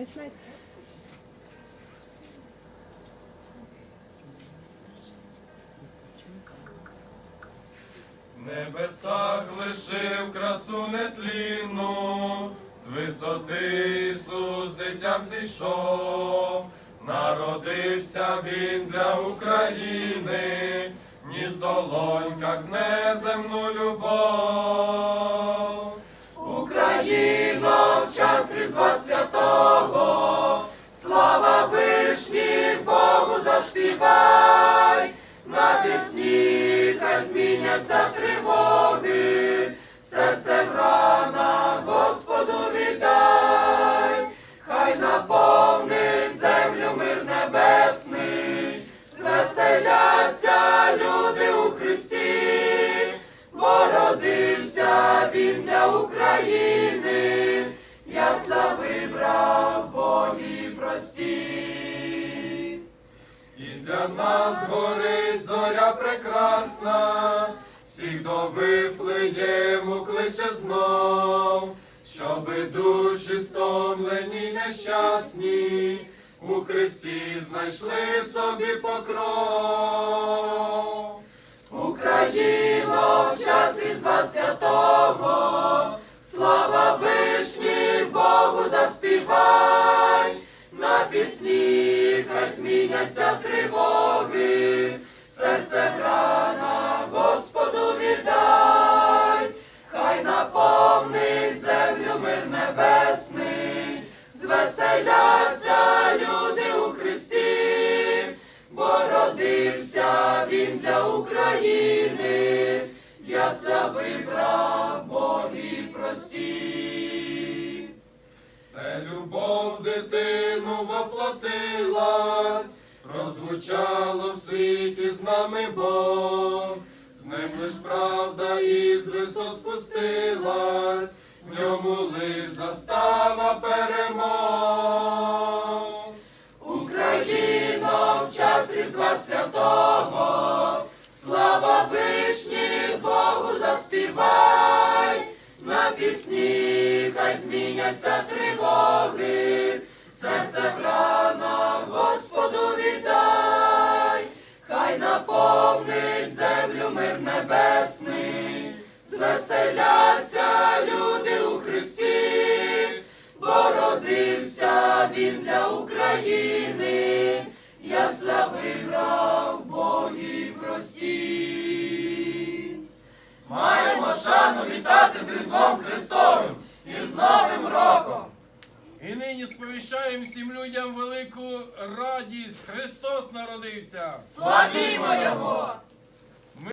Починайте. В небесах лишив красу нетлінну, з висоти Ісус дитям зійшов, народився він для України, ніс в долоньках неземну любов. України, ясла вибрав Богі прості. І для нас горить зоря прекрасна, всіх до Вифлеєму кличе знов, щоби душі стомлені нещасні, у Христі знайшли собі покров. Богу заспівай, на пісні хай зміняться тривоги, серце грана Господу віддай, хай наповнить землю мир небесний, звеселяться люди у Христі, бо родився він для України, ясла вибрав любов дитину воплотилась, прозвучало в світі з нами Бог, з ним лиш правда із висот спустилась, в ньому лиш застава перемог. Україно, в час Різдва Святого, слава вишні, Богу заспівай, на пісні хай зміняться тривоги, серце в Господу віддай, хай наповнить землю мир небесний, звеселяться люди у Христі, бо родився він для України, ясла вибрав Боги прості. Маємо шану вітати з Різдвом Христовим з Новим роком! І нині сповіщаємо всім людям велику радість. Христос народився. Славімо Його!